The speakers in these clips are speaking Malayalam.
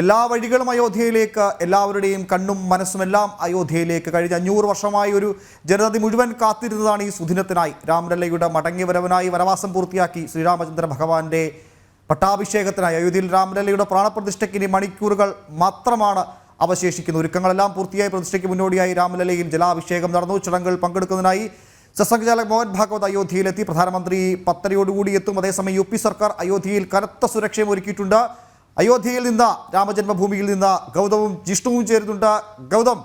എല്ലാ വഴികളും അയോധ്യയിലേക്ക് എല്ലാവരുടെയും കണ്ണും മനസ്സും എല്ലാം അയോധ്യയിലേക്ക്. കഴിഞ്ഞ അഞ്ഞൂറ് വർഷമായി ഒരു ജനതതി മുഴുവൻ കാത്തിരുന്നതാണ് ഈ സുദിനത്തിനായി രാമലല്ലയുടെ മടങ്ങിവരവനായി വനവാസം പൂർത്തിയാക്കി ശ്രീരാമചന്ദ്ര ഭഗവാന്റെ പട്ടാഭിഷേകത്തിനായി. അയോധ്യയിൽ രാമലല്ലയുടെ പ്രാണപ്രതിഷ്ഠയ്ക്ക് ഇനി മണിക്കൂറുകൾ മാത്രമാണ് അവശേഷിക്കുന്നത്. ഒരുക്കങ്ങളെല്ലാം പൂർത്തിയായി പ്രതിഷ്ഠയ്ക്ക് മുന്നോടിയായി രാമലല്ലയിൽ ജലാഭിഷേകം നടന്നു. ചടങ്ങുകൾ പങ്കെടുക്കുന്നതിനായി സസംഘചാലക് മോഹൻ ഭാഗവത് അയോധ്യയിലെത്തി. പ്രധാനമന്ത്രി പത്തരയോടുകൂടി എത്തും. അതേസമയം യു പി സർക്കാർ അയോധ്യയിൽ കനത്ത സുരക്ഷയും ഒരുക്കിയിട്ടുണ്ട്. അയോധ്യയിൽ നിന്ന് രാമജന്മഭൂമിയിൽ നിന്ന് ഗൗതവും ജിഷ്ണുവും ചേരുന്നുണ്ട്. ഗൗതം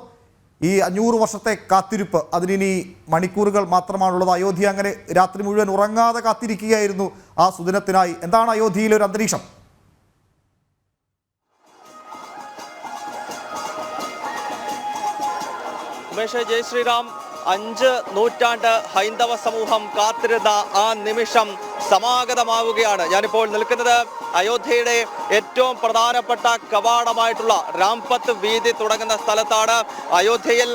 ഈ അഞ്ഞൂറ് വർഷത്തെ കാത്തിരിപ്പ് അതിനി മണിക്കൂറുകൾ മാത്രമാണുള്ളത്. അയോധ്യ അങ്ങനെ രാത്രി മുഴുവൻ ഉറങ്ങാതെ കാത്തിരിക്കുകയായിരുന്നു ആ സുദിനത്തിനായി. എന്താണ് അയോധ്യയിലെ ഒരു അന്തരീക്ഷം? ഉമേഷ് ജയ് ശ്രീറാം. അഞ്ച് നൂറ്റാണ്ട് ഹൈന്ദവ സമൂഹം കാത്തിരുന്ന ആ നിമിഷം സമാഗതമാവുകയാണ്. ഞാനിപ്പോൾ നിൽക്കുന്നത് അയോധ്യയുടെ ഏറ്റവും പ്രധാനപ്പെട്ട കവാടമായിട്ടുള്ള രാംപത്ത് വീതി തുടങ്ങുന്ന സ്ഥലത്താണ് അയോധ്യയിൽ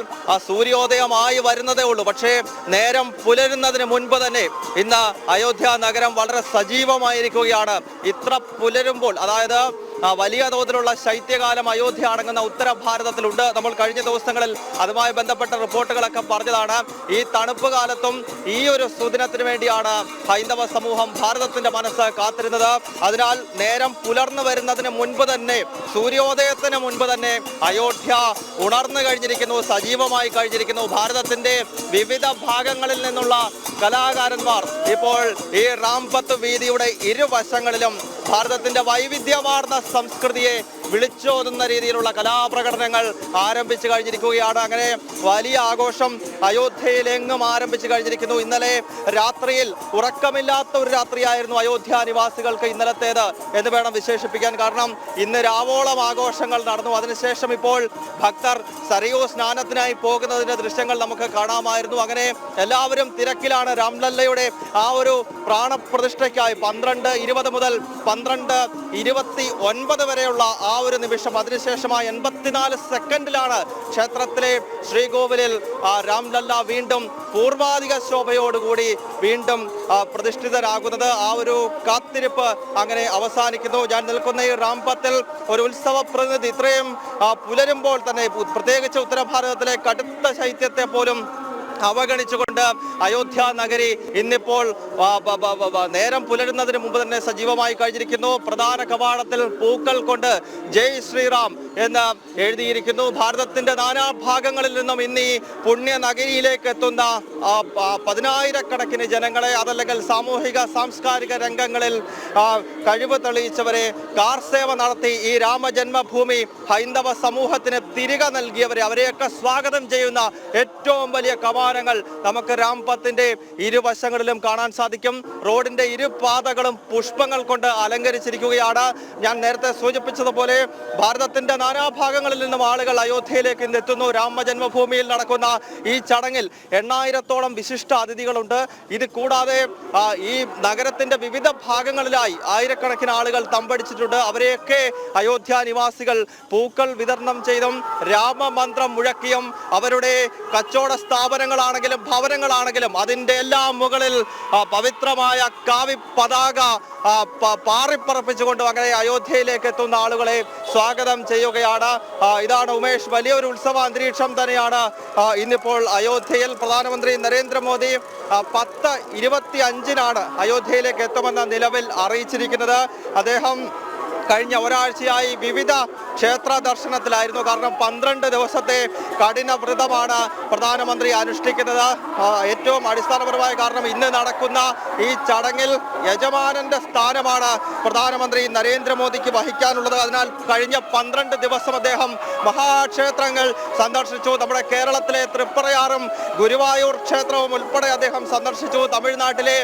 സൂര്യോദയമായി വരുന്നതേ ഉള്ളൂ. പക്ഷേ നേരം പുലരുന്നതിന് മുൻപ് തന്നെ ഇന്ന് അയോധ്യ നഗരം വളരെ സജീവമായിരിക്കുകയാണ്. ഇത്ര പുലരുമ്പോൾ അതായത് വലിയ തോതിലുള്ള ശൈത്യകാലം അയോധ്യ അടങ്ങുന്ന ഉത്തര ഭാരതത്തിലുണ്ട് നമ്മൾ കഴിഞ്ഞ ദിവസങ്ങളിൽ അതുമായി ബന്ധപ്പെട്ട റിപ്പോർട്ടുകളൊക്കെ പറഞ്ഞതാണ്. ഈ തണുപ്പ് കാലത്തും ഈ ഒരു സുദിനത്തിന് വേണ്ടിയാണ് ഹൈന്ദവ സമൂഹം ഭാരതത്തിന്റെ മനസ്സ് കാത്തിരുന്നത്. അതിനാൽ നേരം പുലർന്നു വരുന്നതിന് മുൻപ് തന്നെ സൂര്യോദയത്തിന് മുൻപ് തന്നെ അയോധ്യ ഉണർന്നു കഴിഞ്ഞിരിക്കുന്നു സജീവമായി കഴിഞ്ഞിരിക്കുന്നു. ഭാരതത്തിന്റെ വിവിധ ഭാഗങ്ങളിൽ നിന്നുള്ള കലാകാരന്മാർ ഇപ്പോൾ ഈ റാംപത്ത് വീതിയുടെ ഇരുവശങ്ങളിലും ഭാരതത്തിന്റെ വൈവിധ്യമാർന്ന സംസ്കൃതിയെ വിളിച്ചോതുന്ന രീതിയിലുള്ള കലാപ്രകടനങ്ങൾ ആരംഭിച്ചു കഴിഞ്ഞിരിക്കുകയാണ്. അങ്ങനെ വലിയ ആഘോഷം അയോധ്യയിലെങ്ങും ആരംഭിച്ചു കഴിഞ്ഞിരിക്കുന്നു. ഇന്നലെ രാത്രിയിൽ ഉറക്കമില്ലാത്ത ഒരു രാത്രിയായിരുന്നു അയോധ്യ നിവാസികൾക്ക് ഇന്നലത്തേത് എന്ന് വേണം വിശേഷിപ്പിക്കാൻ. കാരണം ഇന്ന് രാവോളം ആഘോഷങ്ങൾ നടന്നു. അതിനുശേഷം ഇപ്പോൾ ഭക്തർ സരയൂ സ്നാനത്തിനായി പോകുന്നതിന്റെ ദൃശ്യങ്ങൾ നമുക്ക് കാണാമായിരുന്നു. അങ്ങനെ എല്ലാവരും തിരക്കിലാണ്. രാംലല്ലയുടെ ആ ഒരു പ്രാണപ്രതിഷ്ഠയ്ക്കായി പന്ത്രണ്ട് ഇരുപത് മുതൽ പന്ത്രണ്ട് ഇരുപത്തി ഒൻപത് വരെയുള്ള ആ ഒരു നിമിഷം. അതിനുശേഷം ആ എൺപത്തിനാല് സെക്കൻഡിലാണ് ക്ഷേത്രത്തിലെ ശ്രീകോവിലിൽ ആ രാംലല്ല വീണ്ടും പൂർവാധിക ശോഭയോടുകൂടി വീണ്ടും ആ, പ്രതിഷ്ഠിതരാകുന്നത്. ആ ഒരു കാത്തിരിപ്പ് അങ്ങനെ അവസാനിക്കുന്നു. ഞാൻ നിൽക്കുന്ന ഈ റാംപത്തിൽ ഒരു ഉത്സവ പ്രതിനിധി. ഇത്രയും പുലരുമ്പോൾ തന്നെ പ്രത്യേകിച്ച് ഉത്തരഭാരതത്തിലെ കടുത്ത ശൈത്യത്തെ പോലും അവഗണിച്ചുകൊണ്ട് അയോധ്യ നഗരി ഇന്നിപ്പോൾ നേരം പുലരുന്നതിന് മുമ്പ് തന്നെ സജീവമായി കഴിഞ്ഞിരിക്കുന്നു. പ്രധാന കവാടത്തിൽ പൂക്കൾ കൊണ്ട് ജയ് ശ്രീറാം എന്ന് എഴുതിയിരിക്കുന്നു. ഭാരതത്തിന്റെ നാനാഭാഗങ്ങളിൽ നിന്നും ഇന്ന് ഈ പുണ്യ നഗരിയിലേക്ക് എത്തുന്ന പതിനായിരക്കണക്കിന് ജനങ്ങളെ അതല്ലെങ്കിൽ സാമൂഹിക സാംസ്കാരിക രംഗങ്ങളിൽ കഴിവ് തെളിയിച്ചവരെ കാർ സേവ നടത്തി ഈ രാമജന്മഭൂമി ഹൈന്ദവ സമൂഹത്തിന് തിരികെ നൽകിയവരെ അവരെയൊക്കെ സ്വാഗതം ചെയ്യുന്ന ഏറ്റവും വലിയ കമാനങ്ങൾ നമുക്ക് രാംപത്തിന്റെ ഇരുവശങ്ങളിലും കാണാൻ സാധിക്കും. റോഡിന്റെ ഇരുപാതകളും പുഷ്പങ്ങൾ കൊണ്ട് അലങ്കരിച്ചിരിക്കുകയാണ്. ഞാൻ നേരത്തെ സൂചിപ്പിച്ചതുപോലെ ഭാരതത്തിന്റെ നാനാഭാഗങ്ങളിൽ നിന്നും ആളുകൾ അയോധ്യയിലേക്ക് ഇന്ന് എത്തുന്നു. രാമജന്മഭൂമിയിൽ നടക്കുന്ന ഈ ചടങ്ങിൽ എണ്ണായിരത്തോളം വിശിഷ്ട അതിഥികളുണ്ട്. ഇത് കൂടാതെ ഈ നഗരത്തിന്റെ വിവിധ ഭാഗങ്ങളിലായി ആയിരക്കണക്കിന് ആളുകൾ തമ്പടിച്ചിട്ടുണ്ട്. അവരെയൊക്കെ അയോധ്യ നിവാസികൾ പൂക്കൾ വിതരണം ചെയ്തും രാമമന്ത്രം മുഴക്കിയും അവരുടെ കച്ചവട സ്ഥാപനങ്ങളാണെങ്കിലും ഭവനങ്ങളാണെങ്കിലും അതിന്റെ എല്ലാം മുകളിൽ പവിത്രമായ കാവി പതാക പാറിപ്പറപ്പിച്ചുകൊണ്ട് അങ്ങനെ അയോധ്യയിലേക്ക് എത്തുന്ന ആളുകളെ സ്വാഗതം ചെയ്യുകയാണ്. ഇതാണ് ഉമേഷ്. വലിയൊരു ഉത്സവ അന്തരീക്ഷം തന്നെയാണ് ഇന്നിപ്പോൾ അയോധ്യയിൽ. പ്രധാനമന്ത്രി നരേന്ദ്രമോദി പത്ത് ഇരുപത്തി അഞ്ചിനാണ് അയോധ്യയിലേക്ക് എത്തുമെന്ന നിലവിൽ അറിയിച്ചിരിക്കുന്നത്. അദ്ദേഹം കഴിഞ്ഞ ഒരാഴ്ചയായി വിവിധ ക്ഷേത്ര ദർശനത്തിലായിരുന്നു. കാരണം പന്ത്രണ്ട് ദിവസത്തെ കഠിന വ്രതമാണ് പ്രധാനമന്ത്രി അനുഷ്ഠിക്കുന്നത്. ഏറ്റവും അടിസ്ഥാനപരമായ കാരണം ഇന്ന് നടക്കുന്ന ഈ ചടങ്ങിൽ യജമാനന്റെ സ്ഥാനമാണ് പ്രധാനമന്ത്രി നരേന്ദ്രമോദിക്ക് വഹിക്കാനുള്ളത്. അതിനാൽ കഴിഞ്ഞ പന്ത്രണ്ട് ദിവസം അദ്ദേഹം മഹാക്ഷേത്രങ്ങൾ സന്ദർശിച്ചു. നമ്മുടെ കേരളത്തിലെ തൃപ്പറയാറും ഗുരുവായൂർ ക്ഷേത്രവും ഉൾപ്പെടെ അദ്ദേഹം സന്ദർശിച്ചു. തമിഴ്നാട്ടിലെ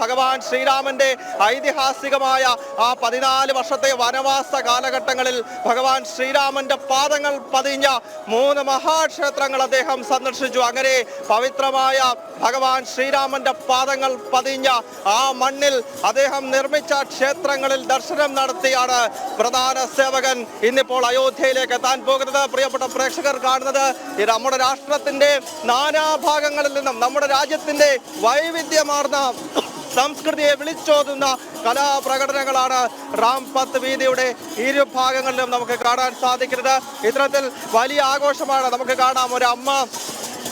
ഭഗവാൻ ശ്രീരാമന്റെ ഐതിഹാസികമായ ആ പതിനാല് വർഷത്തെ വനവാസ കാലഘട്ടങ്ങളിൽ ഭഗവാൻ ശ്രീരാമന്റെ പാദങ്ങൾ പതിഞ്ഞ മൂന്ന് മഹാക്ഷേത്രങ്ങൾ അദ്ദേഹം സന്ദർശിച്ചു. അങ്ങനെ പവിത്രമായ ഭഗവാൻ ശ്രീരാമന്റെ പാദങ്ങൾ പതിഞ്ഞ ആ മണ്ണിൽ അദ്ദേഹം നിർമ്മിച്ച ക്ഷേത്രങ്ങളിൽ ദർശനം നടത്തിയാണ് പ്രധാന സേവകൻ ഇന്നിപ്പോൾ അയോധ്യയിലേക്ക് എത്താൻ പോകുന്നത്. പ്രിയപ്പെട്ട പ്രേക്ഷകർ കാണുന്നത് നമ്മുടെ രാഷ്ട്രത്തിന്റെ നാനാഭാഗങ്ങളിൽ നിന്നും നമ്മുടെ രാജ്യത്തിന്റെ വൈവിധ്യമാർന്ന സംസ്കൃതിയെ വിളിച്ചോതുന്ന കലാപ്രകടനങ്ങളാണ് റാം പത്ത് വീതിയുടെ ഇരുഭാഗങ്ങളിലും നമുക്ക് കാണാൻ സാധിക്കുന്നത്. ഇത്തരത്തിൽ വലിയ ആഘോഷമാണ് നമുക്ക് കാണാം. ഒരു അമ്മ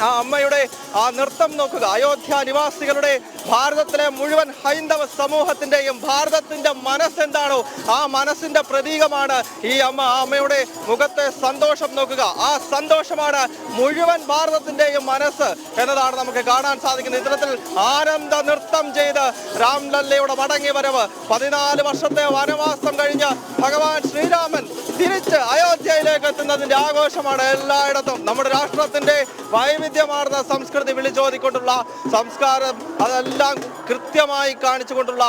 ആ അമ്മയുടെ ആ നൃത്തം നോക്കുക. അയോധ്യ നിവാസികളുടെ ഭാരതത്തിലെ മുഴുവൻ ഹൈന്ദവ സമൂഹത്തിന്റെയും ഭാരതത്തിന്റെ മനസ്സെന്താണോ ആ മനസ്സിന്റെ പ്രതീകമാണ് ഈ അമ്മ ആ അമ്മയുടെ മുഖത്തെ സന്തോഷം നോക്കുക. ആ സന്തോഷമാണ് മുഴുവൻ ഭാരതത്തിന്റെയും മനസ്സ് എന്നതാണ് നമുക്ക് കാണാൻ സാധിക്കുന്നത്. ഇത്തരത്തിൽ ആനന്ദ നൃത്തം ചെയ്ത് രാംലല്ലയുടെ മടങ്ങി വരവ്. പതിനാല് വർഷത്തെ വനവാസം കഴിഞ്ഞ് ഭഗവാൻ ശ്രീരാമൻ തിരിച്ച് അയോധ്യയിലേക്ക് എത്തുന്നതിന്റെ ആഘോഷമാണ് എല്ലായിടത്തും. നമ്മുടെ രാഷ്ട്രത്തിന്റെ വൈവിധ്യമാർന്ന സംസ്കൃതി വിളിച്ചോതിക്കൊണ്ടുള്ള സംസ്കാരം അതെല്ലാം കൃത്യമായി കാണിച്ചുകൊണ്ടുള്ള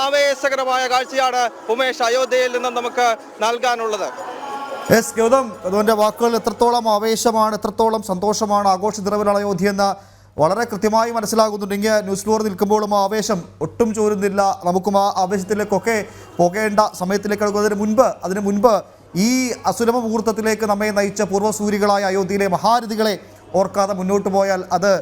ആവേശകരമായ കാഴ്ചയാണ് ഉമേഷ് അയോധ്യയിൽ നിന്നും നമുക്ക് നൽകാനുള്ളത്. എസ് ഗൗതം ഗൗതമിന്റെ വാക്കുകൾ എത്രത്തോളം ആവേശമാണ് എത്രത്തോളം സന്തോഷമാണ് ആഘോഷ നിറവിലാണ് അയോധ്യ എന്ന് വളരെ കൃത്യമായി മനസ്സിലാകുന്നുണ്ടെങ്കിൽ ന്യൂസ് ഫ്ലോർ നിൽക്കുമ്പോഴും ആ ആവേശം ഒട്ടും ചോരുന്നില്ല. നമുക്കും ആ ആവേശത്തിലേക്കൊക്കെ പോകേണ്ട സമയത്തിലേക്ക് അടുക്കുന്നതിന് മുൻപ് അതിന് മുൻപ് ഈ അസുലഭ മുഹൂർത്തത്തിലേക്ക് നമ്മെ നയിച്ച പൂർവസൂരികളായ അയോധ്യയിലെ മഹാരഥികളെ ഓർക്കാതെ മുന്നോട്ട് പോയാൽ അത്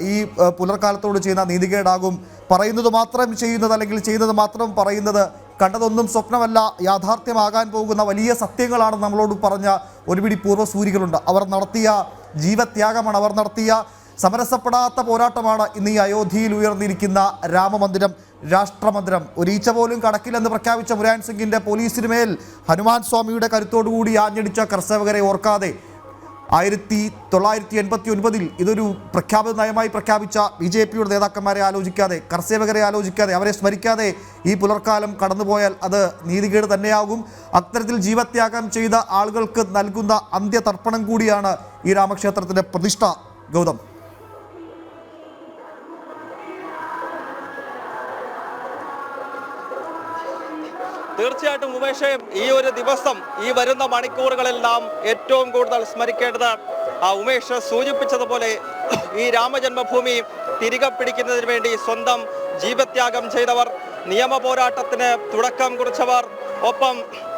ഈ പുലർക്കാലത്തോട് ചെയ്യുന്ന നീതികേടാകും. പറയുന്നത് മാത്രം ചെയ്യുന്നത് അല്ലെങ്കിൽ ചെയ്യുന്നത് മാത്രം പറയുന്നത് കണ്ടതൊന്നും സ്വപ്നമല്ല. യാഥാർത്ഥ്യമാകാൻ പോകുന്ന വലിയ സത്യങ്ങളാണ് നമ്മളോട് പറഞ്ഞ ഒരുപിടി പൂർവസൂരികളുണ്ട്. അവർ നടത്തിയ ജീവത്യാഗമാണ്. അവർ നടത്തിയ സമരസപ്പെടാത്ത പോരാട്ടമാണ് ഇന്ന് ഈ അയോധ്യയിൽ ഉയർന്നിരിക്കുന്ന രാമമന്ദിരം രാഷ്ട്രമന്ദിരം. ഒരീച്ച പോലും കടക്കില്ലെന്ന് പ്രഖ്യാപിച്ച മുരാൻ സിംഗിന്റെ പോലീസിന് മേൽ ഹനുമാൻ സ്വാമിയുടെ കരുത്തോടുകൂടി ആഞ്ഞടിച്ച കർഷകരെ ഓർക്കാതെ ആയിരത്തി തൊള്ളായിരത്തി എൺപത്തി ഒൻപതിൽ ഇതൊരു പ്രഖ്യാപിത നയമായി പ്രഖ്യാപിച്ച ബി ജെ പിയുടെ നേതാക്കന്മാരെ ആലോചിക്കാതെ കർഷകരെ ആലോചിക്കാതെ അവരെ സ്മരിക്കാതെ ഈ പുലർക്കാലം കടന്നുപോയാൽ അത് നീതികേട് തന്നെയാകും. അത്തരത്തിൽ ജീവത്യാഗം ചെയ്ത ആളുകൾക്ക് നൽകുന്ന അന്ത്യതർപ്പണം കൂടിയാണ് ഈ രാമക്ഷേത്രത്തിന്റെ പ്രതിഷ്ഠ. ഗൗതം. തീർച്ചയായിട്ടും ഉമേഷേ ഈ ഒരു ദിവസം ഈ വരുന്ന മണിക്കൂറുകളിൽ നാം ഏറ്റവും കൂടുതൽ സ്മരിക്കേണ്ടത് ആ ഉമേഷ് സൂചിപ്പിച്ചതുപോലെ ഈ രാമജന്മഭൂമി തിരികെ പിടിക്കുന്നതിന് വേണ്ടി സ്വന്തം ജീവത്യാഗം ചെയ്തവർ നിയമ പോരാട്ടത്തിന് തുടക്കം കുറിച്ചവർ ഒപ്പം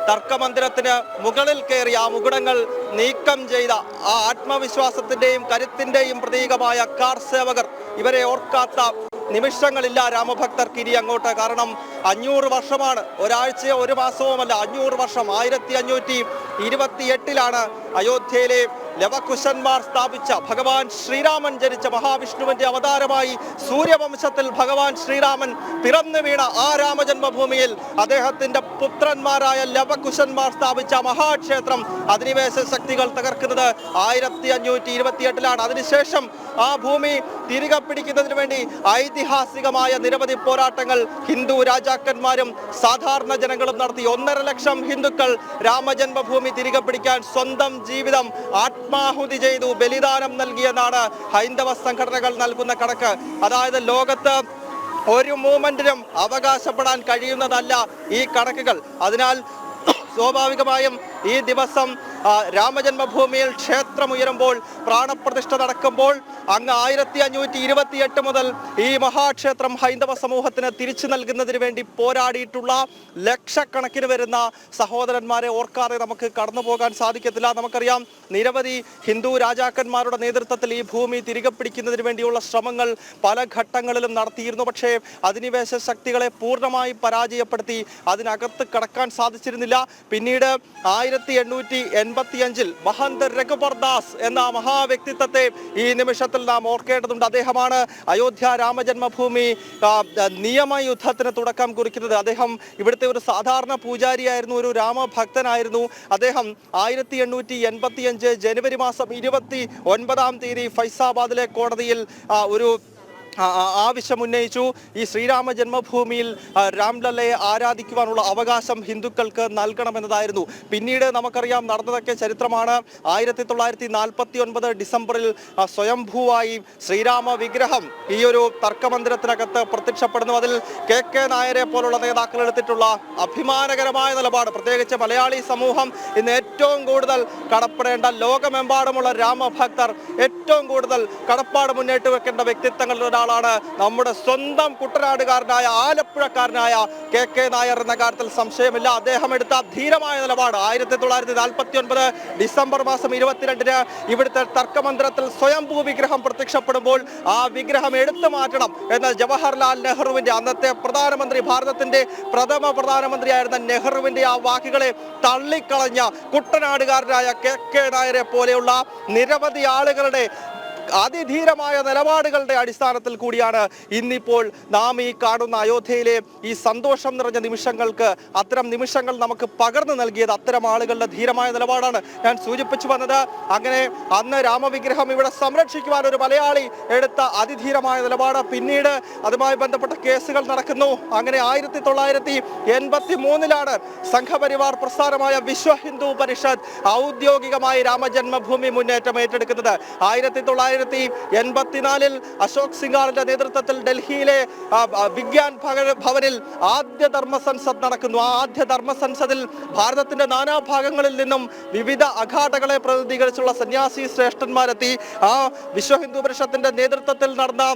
തർക്കമന്ദിരത്തിന് മുകളിൽ കയറി ആ മുകുടങ്ങൾ നീക്കം ചെയ്ത ആ ആത്മവിശ്വാസത്തിന്റെയും കരുത്തിന്റെയും പ്രതീകമായ കാർ സേവകർ ഇവരെ ഓർക്കാത്ത നിമിഷങ്ങളില്ല രാമഭക്തർക്ക് ഇനി അങ്ങോട്ട്. കാരണം അഞ്ഞൂറ് വർഷമാണ്. ഒരാഴ്ചയോ ഒരു മാസവുമല്ല. അഞ്ഞൂറ് വർഷം. ആയിരത്തി അഞ്ഞൂറ്റി ഇരുപത്തി എട്ടിലാണ് അയോധ്യയിലെ ലവകുശന്മാർ സ്ഥാപിച്ച ഭഗവാൻ ശ്രീരാമൻ ജനിച്ച മഹാവിഷ്ണുവിന്റെ അവതാരമായി സൂര്യവംശത്തിൽ ഭഗവാൻ ശ്രീരാമൻ പിറന്നു വീണ ആ രാമജന്മഭൂമിയിൽ അദ്ദേഹത്തിന്റെ പുത്രന്മാരായ ലവകുശന്മാർ സ്ഥാപിച്ച മഹാക്ഷേത്രം അധിനിവേശ ശക്തികൾ തകർക്കുന്നത് ആയിരത്തി അഞ്ഞൂറ്റി ഇരുപത്തിയെട്ടിലാണ് അതിനുശേഷം ആ ഭൂമി തിരികെ പിടിക്കുന്നതിന് വേണ്ടി ഐതിഹാസികമായ നിരവധി പോരാട്ടങ്ങൾ ഹിന്ദു രാജാക്കന്മാരും സാധാരണ ജനങ്ങളും നടത്തി. ഒന്നര ലക്ഷം ഹിന്ദുക്കൾ രാമജന്മഭൂമി തിരികെ പിടിക്കാൻ സ്വന്തം ജീവിതം ആത്മാഹുതി ചെയ്തു ബലിദാനം നൽകിയെന്നാണ് ഹൈന്ദവ സംഘടനകൾ നൽകുന്ന കണക്ക്. അതായത് ലോകത്ത് ഒരു മൂവ്മെന്റിനും അവകാശപ്പെടാൻ കഴിയുന്നതല്ല ഈ കണക്കുകൾ. അതിനാൽ സ്വാഭാവികമായും ഈ ദിവസം രാമജന്മഭൂമിയിൽ ക്ഷേത്രം ഉയരുമ്പോൾ പ്രാണപ്രതിഷ്ഠ നടക്കുമ്പോൾ അങ്ങ് ആയിരത്തി അഞ്ഞൂറ്റി ഇരുപത്തി എട്ട് മുതൽ ഈ മഹാക്ഷേത്രം ഹൈന്ദവ സമൂഹത്തിന് തിരിച്ചു നൽകുന്നതിന് വേണ്ടി പോരാടിയിട്ടുള്ള ലക്ഷക്കണക്കിന് വരുന്ന സഹോദരന്മാരെ ഓർക്കാതെ നമുക്ക് കടന്നു പോകാൻ സാധിക്കത്തില്ല. നമുക്കറിയാം നിരവധി ഹിന്ദു രാജാക്കന്മാരുടെ നേതൃത്വത്തിൽ ഈ ഭൂമി തിരികെ പിടിക്കുന്നതിന് വേണ്ടിയുള്ള ശ്രമങ്ങൾ പല ഘട്ടങ്ങളിലും നടത്തിയിരുന്നു. പക്ഷേ അധിനിവേശ ശക്തികളെ പൂർണമായി പരാജയപ്പെടുത്തി അതിനകത്ത് കടക്കാൻ സാധിച്ചിരുന്നില്ല. പിന്നീട് ആയിരത്തി എണ്ണൂറ്റി എൺപത്തി അഞ്ചിൽ മഹന്ത് രഘുബർദാസ് എന്ന മഹാവ്യക്തിത്വത്തെ ഈ നിമിഷത്തിൽ നാം ഓർക്കേണ്ടതുണ്ട്. അദ്ദേഹമാണ് അയോധ്യ രാമജന്മഭൂമി നിയമ നിയമയുദ്ധത്തിന് തുടക്കം കുറിക്കുന്നത്. അദ്ദേഹം ഇവിടുത്തെ ഒരു സാധാരണ പൂജാരിയായിരുന്നു ഒരു രാമഭക്തനായിരുന്നു. അദ്ദേഹം ആയിരത്തി എണ്ണൂറ്റി എൺപത്തി അഞ്ച് ജനുവരി മാസം ഇരുപത്തി ഒൻപതാം തീയതി ഫൈസാബാദിലെ കോടതിയിൽ ഒരു ആ- ആ- ആവശ്യം ഉന്നയിച്ചു. ഈ ശ്രീരാമ ജന്മഭൂമിയിൽ രാംലല്ലയെ ആരാധിക്കുവാനുള്ള അവകാശം ഹിന്ദുക്കൾക്ക് നൽകണമെന്നതായിരുന്നു. പിന്നീട് നമുക്കറിയാം നടന്നതൊക്കെ ചരിത്രമാണ്. ആയിരത്തി തൊള്ളായിരത്തി നാൽപ്പത്തി ഒൻപത് ഡിസംബറിൽ സ്വയംഭൂവായി ശ്രീരാമ വിഗ്രഹം ഈ ഒരു തർക്കമന്ദിരത്തിനകത്ത് പ്രത്യക്ഷപ്പെടുന്നു. അതിൽ കെ കെ നായരെ പോലുള്ള നേതാക്കൾ എടുത്തിട്ടുള്ള അഭിമാനകരമായ നിലപാട്. പ്രത്യേകിച്ച് മലയാളി സമൂഹം ഇന്ന് ഏറ്റവും കൂടുതൽ കടപ്പെടേണ്ട ലോകമെമ്പാടുമുള്ള രാമഭക്തർ ഏറ്റവും കൂടുതൽ കടപ്പാട് മുന്നേറ്റ് വെക്കേണ്ട വ്യക്തിത്വങ്ങളിൽ ഒരാളാണ് ഒരാളാണ് നമ്മുടെ സ്വന്തം കുട്ടനാടുകാരനായ ആലപ്പുഴക്കാരനായ കെ കെ നായർ എന്ന കാര്യത്തിൽ സംശയമില്ല. അദ്ദേഹം എടുത്ത ധീരമായ നിലപാട്. ആയിരത്തി തൊള്ളായിരത്തി നാൽപ്പത്തി ഒൻപത് ഡിസംബർ മാസം ഇരുപത്തിരണ്ടിന് ഇവിടുത്തെ തർക്കമന്ദിരത്തിൽ സ്വയംഭൂ വിഗ്രഹം പ്രത്യക്ഷപ്പെടുമ്പോൾ ആ വിഗ്രഹം എടുത്തു മാറ്റണം എന്ന ജവഹർലാൽ നെഹ്റുവിന്റെ അന്നത്തെ പ്രധാനമന്ത്രി ഭാരതത്തിന്റെ പ്രഥമ പ്രധാനമന്ത്രിയായിരുന്ന നെഹ്റുവിന്റെ ആ വാക്കുകളെ തള്ളിക്കളഞ്ഞ കുട്ടനാടുകാരനായ കെ കെ നായരെ പോലെയുള്ള നിരവധി ആളുകളുടെ അതിധീരമായ നിലപാടുകളുടെ അടിസ്ഥാനത്തിൽ കൂടിയാണ് ഇന്നിപ്പോൾ നാം ഈ കാണുന്ന അയോധ്യയിലെ ഈ സന്തോഷം നിറഞ്ഞ നിമിഷങ്ങൾക്ക് അത്തരം നിമിഷങ്ങൾ നമുക്ക് പകർന്നു നൽകിയത് അത്തരം ആളുകളുടെ ധീരമായ നിലപാടാണ് ഞാൻ സൂചിപ്പിച്ചു വന്നത്. അങ്ങനെ അന്ന് രാമവിഗ്രഹം ഇവിടെ സംരക്ഷിക്കുവാൻ ഒരു മലയാളി എടുത്ത അതിധീരമായ നിലപാട് പിന്നീട് അതുമായി ബന്ധപ്പെട്ട കേസുകൾ നടക്കുന്നു. അങ്ങനെ ആയിരത്തി തൊള്ളായിരത്തി എൺപത്തി മൂന്നിലാണ് സംഘപരിവാർ പ്രസ്ഥാനമായ വിശ്വ ഹിന്ദു പരിഷത്ത് ഔദ്യോഗികമായി രാമജന്മഭൂമി മുന്നേറ്റം ഏറ്റെടുക്കുന്നത്. ആയിരത്തി തൊള്ളായിരത്തി എൺപത്തിനാലിൽ അശോക് സിംഗാറിന്റെ നേതൃത്വത്തിൽ ഡൽഹിയിലെ വിഗ്യാൻ ഭവനിൽ ആദ്യ ധർമ്മ സംസദ് നടക്കുന്നു. ആ ആദ്യ ധർമ്മ സംസദിൽ ഭാരതത്തിന്റെ നാനാഭാഗങ്ങളിൽ നിന്നും വിവിധ അഘാടകളെ പ്രതിനിധീകരിച്ചുള്ള സന്യാസി ശ്രേഷ്ഠന്മാരെത്തി. ആ വിശ്വ ഹിന്ദു പരിഷത്തിന്റെ നേതൃത്വത്തിൽ നടന്ന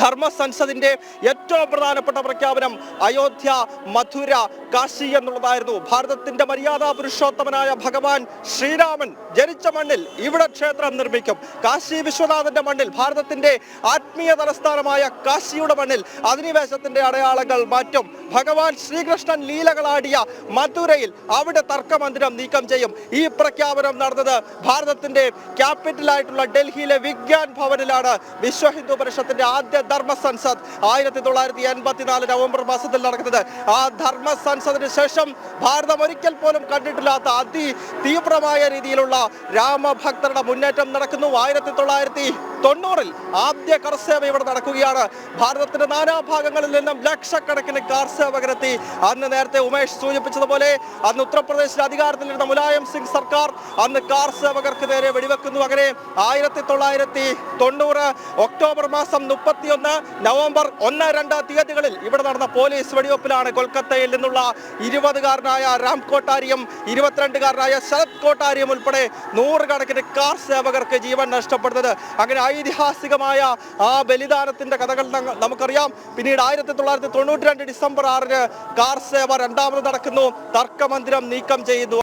ധർമ്മ സംസദിന്റെ ഏറ്റവും പ്രധാനപ്പെട്ട പ്രഖ്യാപനം അയോധ്യ മഥുര കാശി എന്നുള്ളതായിരുന്നു. ഭാരതത്തിന്റെ മര്യാദാ പുരുഷോത്തമനായ ഭഗവാൻ ശ്രീരാമൻ ജനിച്ച മണ്ണിൽ ഇവിടെ ക്ഷേത്രം നിർമ്മിക്കും. കാശി വിശ്വനാഥന്റെ മണ്ണിൽ ഭാരതത്തിന്റെ ആത്മീയ തലസ്ഥാനമായ കാശിയുടെ മണ്ണിൽ അധിനിവേശത്തിന്റെ അടയാളങ്ങൾ മാറ്റും. ഭഗവാൻ ശ്രീകൃഷ്ണൻ ലീലകളാടിയ മധുരയിൽ അവിടെ തർക്കമന്ദിരം നീക്കം ചെയ്യും. ഈ പ്രഖ്യാപനം നടന്നത് ഭാരതത്തിന്റെ ക്യാപിറ്റലായിട്ടുള്ള ഡൽഹിയിലെ വിജ്ഞാൻ ഭവനിലാണ്. വിശ്വ ഹിന്ദു പരിഷത്തിന്റെ ആദ്യ ധർമ്മ സൻസദ് ആയിരത്തി തൊള്ളായിരത്തി എൺപത്തിനാല് നവംബർ മാസത്തിൽ നടക്കുന്നത്. ആ ധർമ്മ സംസദിന് ശേഷം ഭാരതം ഒരിക്കൽ പോലും കണ്ടിട്ടില്ലാത്ത അതി തീവ്രമായ രീതിയിലുള്ള രാമഭക്തരുടെ മുന്നേറ്റം നടക്കുന്നു. ആയിരത്തി തൊള്ളായിരത്തി തൊണ്ണൂറിൽ ആദ്യ കർസേവ ഇവിടെ നടക്കുകയാണ്. ഭാരതത്തിന്റെ നാനാഭാഗങ്ങളിൽ നിന്നും ലക്ഷക്കണക്കിന് കാർ സേവകരെത്തി. അന്ന് നേരത്തെ ഉമേഷ് സൂചിപ്പിച്ചതുപോലെ അന്ന് ഉത്തർപ്രദേശിൽ അധികാരത്തിലിരുന്ന മുലായം സിംഗ് സർക്കാർ അന്ന് കാർ സേവകർക്ക് നേരെ വെടിവെക്കുന്നു. അങ്ങനെ ആയിരത്തി തൊള്ളായിരത്തി തൊണ്ണൂറ് ഒക്ടോബർ മാസം മുപ്പത്തിയൊന്ന് നവംബർ ഒന്ന് രണ്ട് തീയതികളിൽ ഇവിടെ നടന്ന പോലീസ് വെടിവെപ്പിലാണ് കൊൽക്കത്തയിൽ നിന്നുള്ള ഇരുപതുകാരനായ രാം കോട്ടാരിയും ഇരുപത്തിരണ്ടുകാരനായ ശരത് കോട്ടാരിയും ഉൾപ്പെടെ നൂറുകണക്കിന് കാർ സേവകർക്ക് ജീവൻ നഷ്ടപ്പെടുന്നത്. അങ്ങനെ ഐതിഹാസികമായ ആ ബലിദാനത്തിന്റെ കഥകൾ നമുക്കറിയാം. പിന്നീട് ആയിരത്തി തൊള്ളായിരത്തി തൊണ്ണൂറ്റി രണ്ട് ഡിസംബർ ആറിന് കാർ സേവ രണ്ടാമത് നടക്കുന്നു. തർക്കമന്ദിരം നീക്കം ചെയ്യുന്നു.